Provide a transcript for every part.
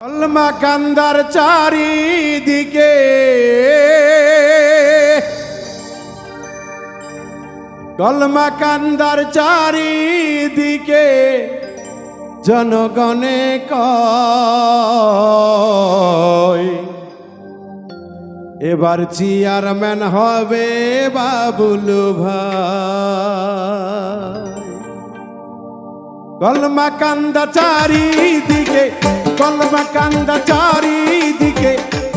কলমা কান্দার চারিদিকে। কলমা কান্দার চারিদিকে জনগণে এবার চেয়ারম্যান হবে বাবুলু ভাই। কলমা কান্দা চারিদিকে, কলমা কান্দা চারিদিকে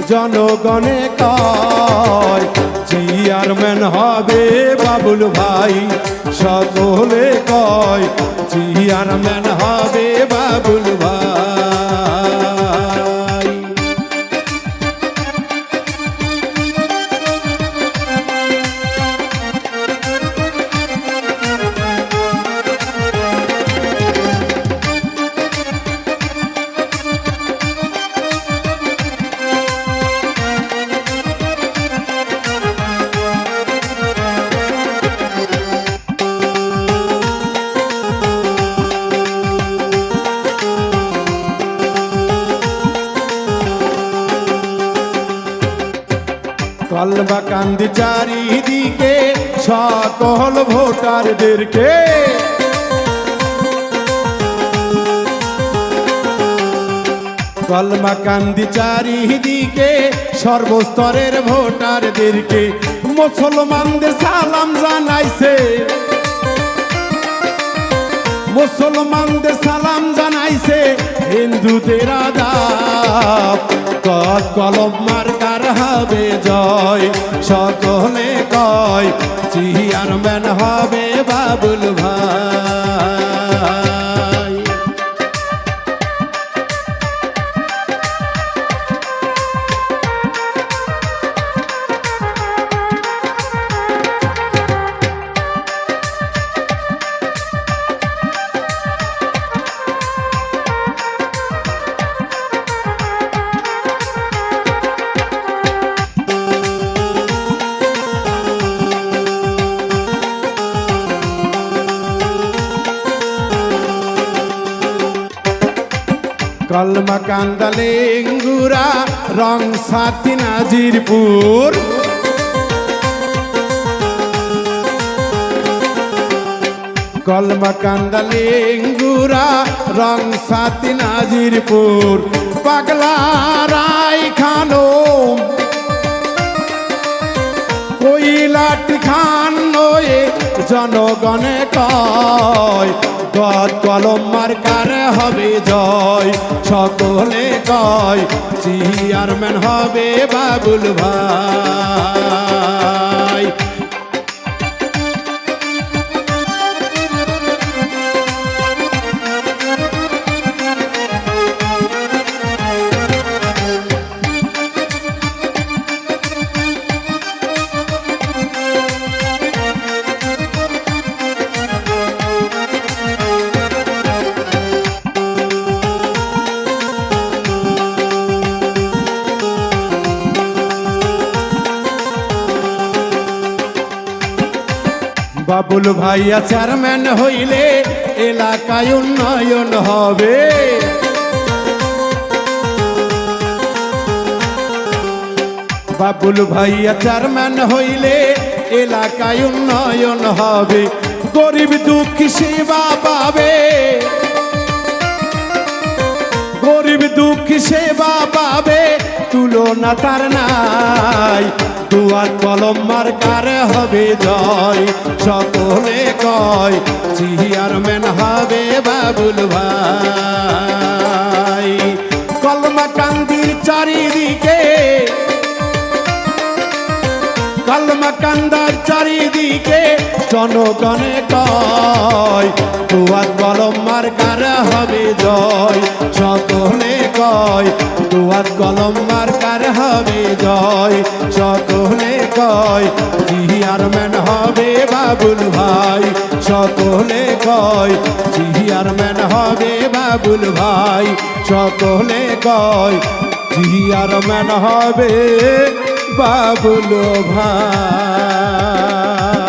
জনগণে কয়, চেয়ারম্যান হবে বাবুল ভাই। সকলে কয়, চেয়ারম্যান হবে বাবুল ভাই। কলবা কান্দি চারিদিকে, সকল ভোটারদেরকে। কলমা কান্দি চারিদিকে, সর্বস্তরের ভোটারদেরকে মুসলমানদের সালাম জানাইছে। মুসলমানদের সালাম জানাইছে, হিন্দুদের কদ কলম মার্কার হবে জয় সকলে কয় চেয়ারম্যান হবে বাবুল ভাই। কলমা কান্দালেঙ্গুরা রং সাথী নাজিরপুর। কলমা কান্দালেঙ্গুরা রং সাথী নাজিরপুর। পাগলা রায় খানম। কইলাটি খান নয়ে জনগণে কয় গদ কলম মার্কার হবে জয়? সকলে কয় চেয়ারম্যান হবে বাবুল ভাই। বাবুল ভাইয়া চেয়ারম্যান হইলে এলাকায় উন্নয়ন হবে। বাবুল ভাইয়া চেয়ারম্যান হইলে এলাকায় উন্নয়ন হবে। গরিব দুঃখী সেবা পাবে সেবা পাবে, তুলনা তার নাই। দুয়ার কলম মার্কার হবে জয়, সকলে কয়, চেয়ারম্যান হবে বাবুল ভাই। কলমা কান্দির চারিদিকে, কলমা কান্দার চারিদিকে জনগণে কয় দুয়ার কলম মার্কার হবে জয়? সকলে কয় দুয়ার কলম মার্কার হবে জয়? সকলে কয় চেয়ারম্যান হবে বাবুল ভাই? সকলে কয় চেয়ারম্যান হবে বাবুল ভাই? সকলে কয় চেয়ারম্যান হবে বাবুল ভাই?